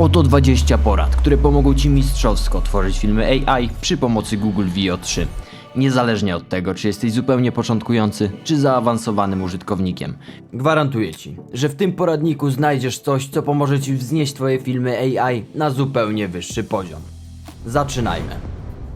Oto 20 porad, które pomogą Ci mistrzowsko tworzyć filmy AI przy pomocy Google Veo 3. Niezależnie od tego, czy jesteś zupełnie początkujący, czy zaawansowanym użytkownikiem. Gwarantuję Ci, że w tym poradniku znajdziesz coś, co pomoże Ci wznieść Twoje filmy AI na zupełnie wyższy poziom. Zaczynajmy.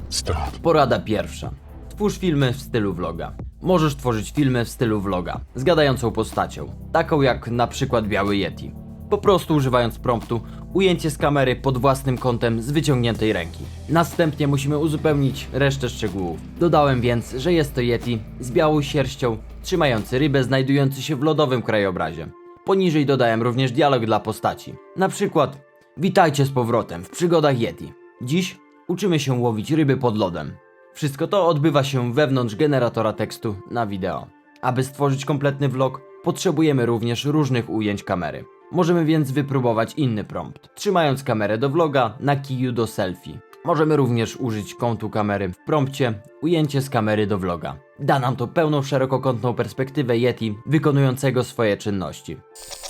Stop. Porada pierwsza. Twórz filmy w stylu vloga. Możesz tworzyć filmy w stylu vloga, z gadającą postacią, taką jak na przykład Biały Yeti. Po prostu używając promptu, ujęcie z kamery pod własnym kątem z wyciągniętej ręki. Następnie musimy uzupełnić resztę szczegółów. Dodałem więc, że jest to Yeti z białą sierścią, trzymający rybę znajdujący się w lodowym krajobrazie. Poniżej dodałem również dialog dla postaci. Na przykład Witajcie z powrotem w przygodach Yeti. Dziś uczymy się łowić ryby pod lodem. Wszystko to odbywa się wewnątrz generatora tekstu na wideo. Aby stworzyć kompletny vlog, potrzebujemy również różnych ujęć kamery. Możemy więc wypróbować inny prompt, trzymając kamerę do vloga na kiju do selfie. Możemy również użyć kątu kamery w prompcie, ujęcie z kamery do vloga. Da nam to pełną szerokokątną perspektywę Yeti wykonującego swoje czynności.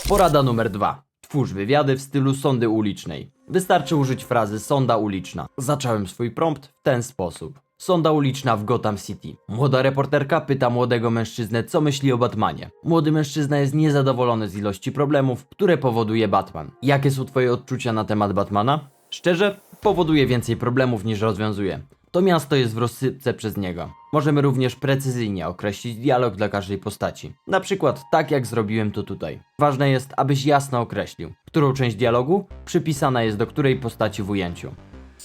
Porada numer dwa. Twórz wywiady w stylu sondy ulicznej. Wystarczy użyć frazy sonda uliczna. Zacząłem swój prompt w ten sposób. Sonda uliczna w Gotham City. Młoda reporterka pyta młodego mężczyznę, co myśli o Batmanie. Młody mężczyzna jest niezadowolony z ilości problemów, które powoduje Batman. Jakie są twoje odczucia na temat Batmana? Szczerze, powoduje więcej problemów niż rozwiązuje. To miasto jest w rozsypce przez niego. Możemy również precyzyjnie określić dialog dla każdej postaci. Na przykład tak jak zrobiłem to tutaj. Ważne jest, abyś jasno określił, którą część dialogu przypisana jest do której postaci w ujęciu.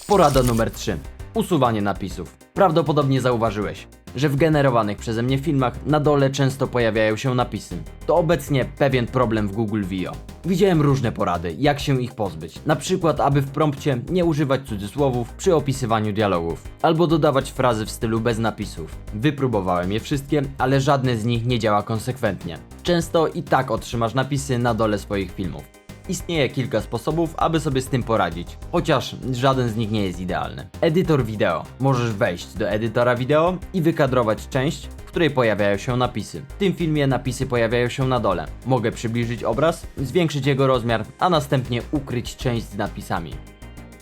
Porada numer 3. Usuwanie napisów. Prawdopodobnie zauważyłeś, że w generowanych przeze mnie filmach na dole często pojawiają się napisy. To obecnie pewien problem w Google Veo. Widziałem różne porady, jak się ich pozbyć. Na przykład, aby w prompcie nie używać cudzysłowów przy opisywaniu dialogów, albo dodawać frazy w stylu bez napisów. Wypróbowałem je wszystkie, ale żadne z nich nie działa konsekwentnie. Często i tak otrzymasz napisy na dole swoich filmów. Istnieje kilka sposobów, aby sobie z tym poradzić, chociaż żaden z nich nie jest idealny. Edytor wideo. Możesz wejść do edytora wideo i wykadrować część, w której pojawiają się napisy. W tym filmie napisy pojawiają się na dole. Mogę przybliżyć obraz, zwiększyć jego rozmiar, a następnie ukryć część z napisami.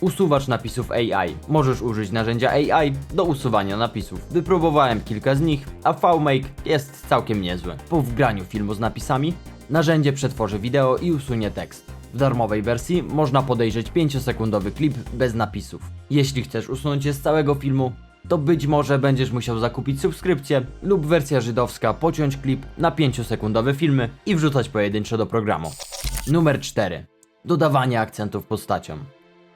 Usuwacz napisów AI. Możesz użyć narzędzia AI do usuwania napisów. Wypróbowałem kilka z nich, a VMake jest całkiem niezły. Po wgraniu filmu z napisami, narzędzie przetworzy wideo i usunie tekst. W darmowej wersji można podejrzeć 5-sekundowy klip bez napisów. Jeśli chcesz usunąć je z całego filmu, to być może będziesz musiał zakupić subskrypcję lub wersja żydowska pociąć klip na 5-sekundowe filmy i wrzucać pojedynczo do programu. Numer 4. Dodawanie akcentów postaciom.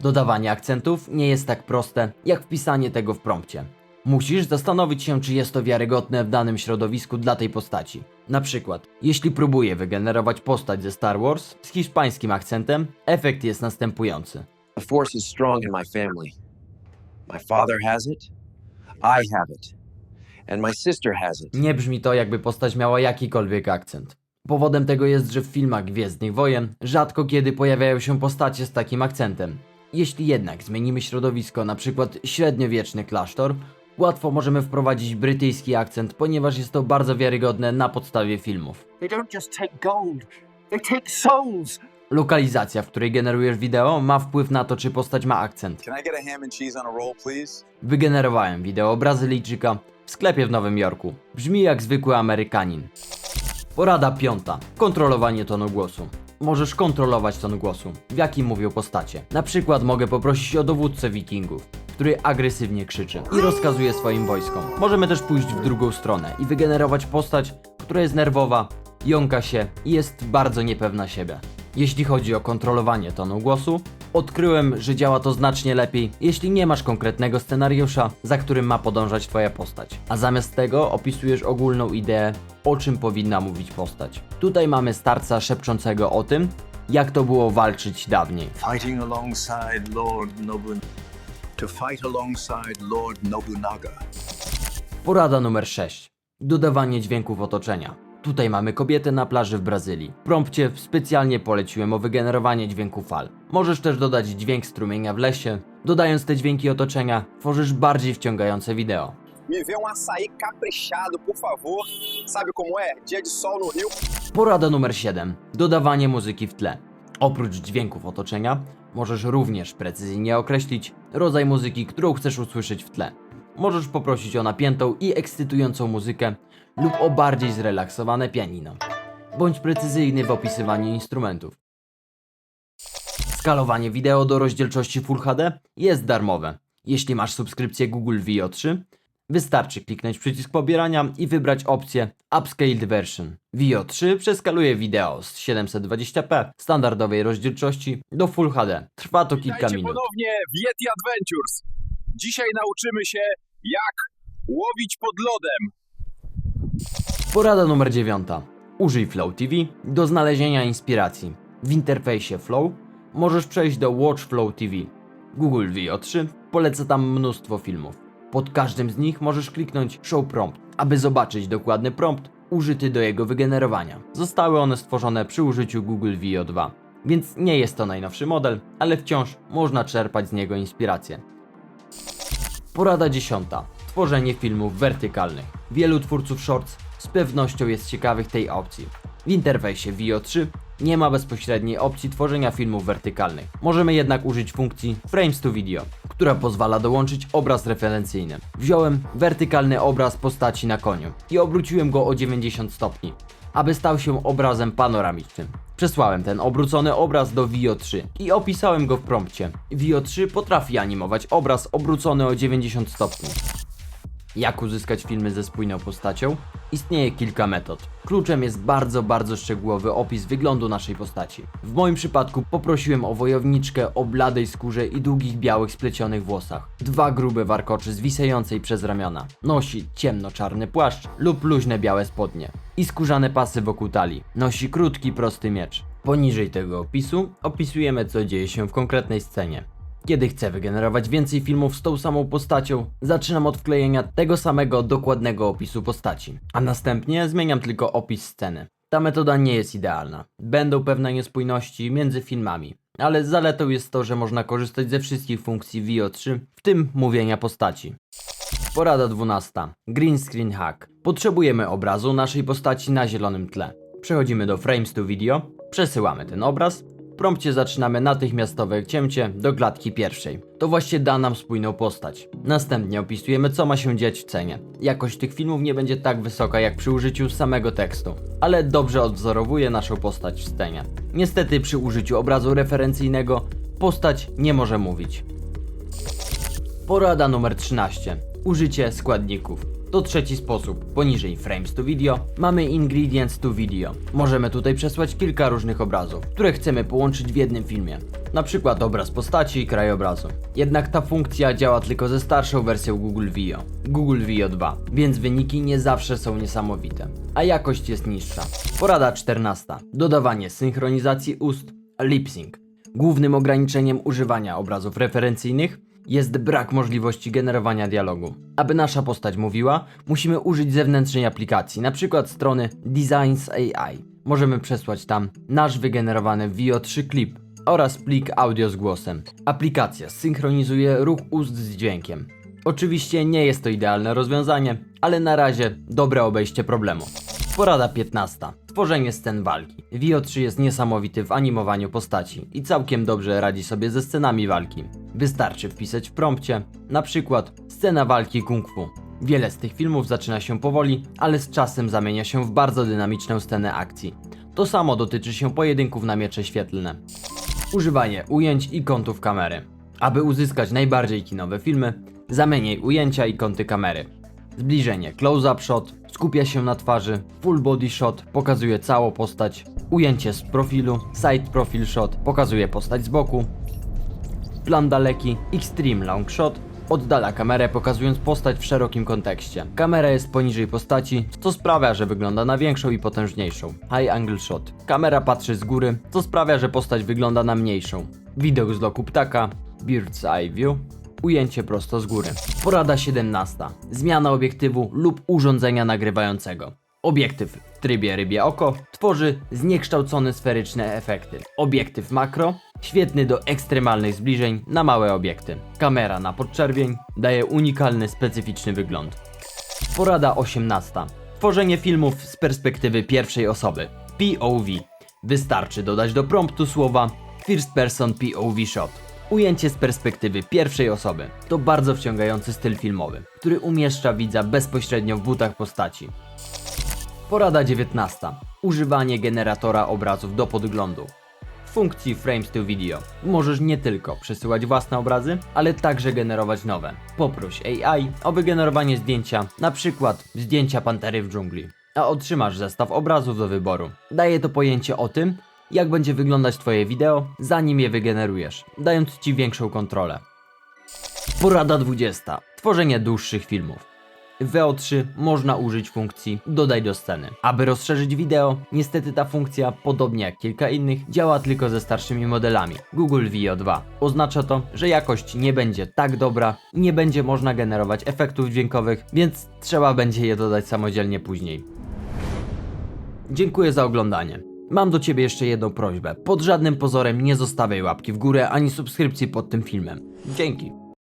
Dodawanie akcentów nie jest tak proste, jak wpisanie tego w prompcie. Musisz zastanowić się, czy jest to wiarygodne w danym środowisku dla tej postaci. Na przykład, jeśli próbuję wygenerować postać ze Star Wars z hiszpańskim akcentem, efekt jest następujący. The force is strong in my family. My father has it. I have it. And my sister has it. Nie brzmi to, jakby postać miała jakikolwiek akcent. Powodem tego jest, że w filmach Gwiezdnych Wojen rzadko kiedy pojawiają się postacie z takim akcentem. Jeśli jednak zmienimy środowisko, na przykład średniowieczny klasztor, łatwo możemy wprowadzić brytyjski akcent, ponieważ jest to bardzo wiarygodne na podstawie filmów. They don't just take gold, they take souls. Lokalizacja, w której generujesz wideo, ma wpływ na to, czy postać ma akcent. Can I get a ham and cheese on a roll, please? Wygenerowałem wideo Brazylijczyka w sklepie w Nowym Jorku. Brzmi jak zwykły Amerykanin. Porada piąta. Kontrolowanie tonu głosu. Możesz kontrolować ton głosu, w jakim mówią postacie. Na przykład mogę poprosić o dowódcę wikingów, który agresywnie krzyczy i rozkazuje swoim wojskom. Możemy też pójść w drugą stronę i wygenerować postać, która jest nerwowa, jąka się i jest bardzo niepewna siebie. Jeśli chodzi o kontrolowanie tonu głosu, odkryłem, że działa to znacznie lepiej, jeśli nie masz konkretnego scenariusza, za którym ma podążać twoja postać, a zamiast tego opisujesz ogólną ideę, o czym powinna mówić postać. Tutaj mamy starca szepczącego o tym, jak to było walczyć dawniej. fighting alongside Lord Nobun to fight alongside Lord Nobunaga. Porada numer 6. Dodawanie dźwięków otoczenia. Tutaj mamy kobietę na plaży w Brazylii. W prompcie specjalnie poleciłem o wygenerowanie dźwięku fal. Możesz też dodać dźwięk strumienia w lesie. Dodając te dźwięki otoczenia, tworzysz bardziej wciągające wideo. Me vê um açaí caprichado, por favor. Sabe como é? Dia de sol no Rio. Porada numer 7. Dodawanie muzyki w tle. Oprócz dźwięków otoczenia, Możesz również precyzyjnie określić rodzaj muzyki, którą chcesz usłyszeć w tle. Możesz poprosić o napiętą i ekscytującą muzykę lub o bardziej zrelaksowane pianino. Bądź precyzyjny w opisywaniu instrumentów. Skalowanie wideo do rozdzielczości Full HD jest darmowe. Jeśli masz subskrypcję Google VO3, wystarczy kliknąć przycisk pobierania i wybrać opcję Upscaled Version. VO3 przeskaluje wideo z 720p standardowej rozdzielczości do Full HD. Trwa to kilka Witajcie minut. ponownie w Yeti Adventures. Dzisiaj nauczymy się, jak łowić pod lodem. Porada numer 9. Użyj Flow TV do znalezienia inspiracji. W interfejsie Flow możesz przejść do Watch Flow TV. Google VO3 poleca tam mnóstwo filmów. Pod każdym z nich możesz kliknąć Show Prompt, aby zobaczyć dokładny prompt użyty do jego wygenerowania. Zostały one stworzone przy użyciu Google VO2, więc nie jest to najnowszy model, ale wciąż można czerpać z niego inspirację. Porada dziesiąta. Tworzenie filmów wertykalnych. Wielu twórców shorts z pewnością jest ciekawych tej opcji. W interfejsie VO3 nie ma bezpośredniej opcji tworzenia filmów wertykalnych. Możemy jednak użyć funkcji Frames to Video, która pozwala dołączyć obraz referencyjny. Wziąłem wertykalny obraz postaci na koniu i obróciłem go o 90 stopni, aby stał się obrazem panoramicznym. Przesłałem ten obrócony obraz do VO3 i opisałem go w prompcie. VO3 potrafi animować obraz obrócony o 90 stopni. Jak uzyskać filmy ze spójną postacią? Istnieje kilka metod. Kluczem jest bardzo, bardzo szczegółowy opis wyglądu naszej postaci. W moim przypadku poprosiłem o wojowniczkę o bladej skórze i długich białych splecionych włosach. Dwa grube warkoczy zwisającej przez ramiona. Nosi ciemno-czarny płaszcz lub luźne białe spodnie. I skórzane pasy wokół talii. Nosi krótki, prosty miecz. Poniżej tego opisu opisujemy co dzieje się w konkretnej scenie. Kiedy chcę wygenerować więcej filmów z tą samą postacią, zaczynam od wklejenia tego samego dokładnego opisu postaci, a następnie zmieniam tylko opis sceny. Ta metoda nie jest idealna. Będą pewne niespójności między filmami, ale zaletą jest to, że można korzystać ze wszystkich funkcji VO3, w tym mówienia postaci. Porada 12. Green Screen Hack. Potrzebujemy obrazu naszej postaci na zielonym tle. Przechodzimy do Frames to Video, przesyłamy ten obraz, prompcie zaczynamy natychmiastowe cięcie do klatki pierwszej. To właśnie da nam spójną postać. Następnie opisujemy co ma się dziać w cenie. Jakość tych filmów nie będzie tak wysoka jak przy użyciu samego tekstu, ale dobrze odwzorowuje naszą postać w scenie. Niestety przy użyciu obrazu referencyjnego postać nie może mówić. Porada numer 13. Użycie składników. To trzeci sposób. Poniżej Frames to Video mamy Ingredients to Video. Możemy tutaj przesłać kilka różnych obrazów, które chcemy połączyć w jednym filmie. Na przykład obraz postaci i krajobrazu. Jednak ta funkcja działa tylko ze starszą wersją Google Vio, Google Vio 2, więc wyniki nie zawsze są niesamowite, a jakość jest niższa. Porada 14. Dodawanie synchronizacji ust, lip sync. Głównym ograniczeniem używania obrazów referencyjnych jest brak możliwości generowania dialogu. Aby nasza postać mówiła, musimy użyć zewnętrznej aplikacji, np. strony Designs AI. Możemy przesłać tam nasz wygenerowany VO3 klip oraz plik audio z głosem. Aplikacja synchronizuje ruch ust z dźwiękiem. Oczywiście nie jest to idealne rozwiązanie, ale na razie dobre obejście problemu. Porada 15. Tworzenie scen walki. VO3 jest niesamowity w animowaniu postaci i całkiem dobrze radzi sobie ze scenami walki. Wystarczy wpisać w prompcie, na przykład scena walki kung fu. Wiele z tych filmów zaczyna się powoli, ale z czasem zamienia się w bardzo dynamiczną scenę akcji. To samo dotyczy się pojedynków na miecze świetlne. Używanie ujęć i kątów kamery. Aby uzyskać najbardziej kinowe filmy, zamieniaj ujęcia i kąty kamery. Zbliżenie close-up shot skupia się na twarzy, full body shot pokazuje całą postać, ujęcie z profilu, side profile shot pokazuje postać z boku, plan daleki, extreme long shot oddala kamerę pokazując postać w szerokim kontekście. Kamera jest poniżej postaci, co sprawia, że wygląda na większą i potężniejszą. High angle shot. Kamera patrzy z góry, co sprawia, że postać wygląda na mniejszą. Widok z loku ptaka, bird's eye view, ujęcie prosto z góry. Porada 17. Zmiana obiektywu lub urządzenia nagrywającego. Obiektyw w trybie rybie oko tworzy zniekształcone sferyczne efekty. Obiektyw makro świetny do ekstremalnych zbliżeń na małe obiekty. Kamera na podczerwień daje unikalny, specyficzny wygląd. Porada 18. Tworzenie filmów z perspektywy pierwszej osoby. POV. Wystarczy dodać do promptu słowa First Person POV Shot. Ujęcie z perspektywy pierwszej osoby. To bardzo wciągający styl filmowy, który umieszcza widza bezpośrednio w butach postaci. Porada 19. Używanie generatora obrazów do podglądu. W funkcji Frames to Video możesz nie tylko przesyłać własne obrazy, ale także generować nowe. Poproś AI o wygenerowanie zdjęcia, na przykład zdjęcia pantery w dżungli, a otrzymasz zestaw obrazów do wyboru. Daje to pojęcie o tym, jak będzie wyglądać Twoje wideo, zanim je wygenerujesz, dając Ci większą kontrolę. Porada 20. Tworzenie dłuższych filmów. W VO3 można użyć funkcji Dodaj do sceny. Aby rozszerzyć wideo, niestety ta funkcja, podobnie jak kilka innych, działa tylko ze starszymi modelami Google Veo 2. Oznacza to, że jakość nie będzie tak dobra, nie będzie można generować efektów dźwiękowych, więc trzeba będzie je dodać samodzielnie później. Dziękuję za oglądanie. Mam do Ciebie jeszcze jedną prośbę. Pod żadnym pozorem nie zostawiaj łapki w górę ani subskrypcji pod tym filmem. Dzięki.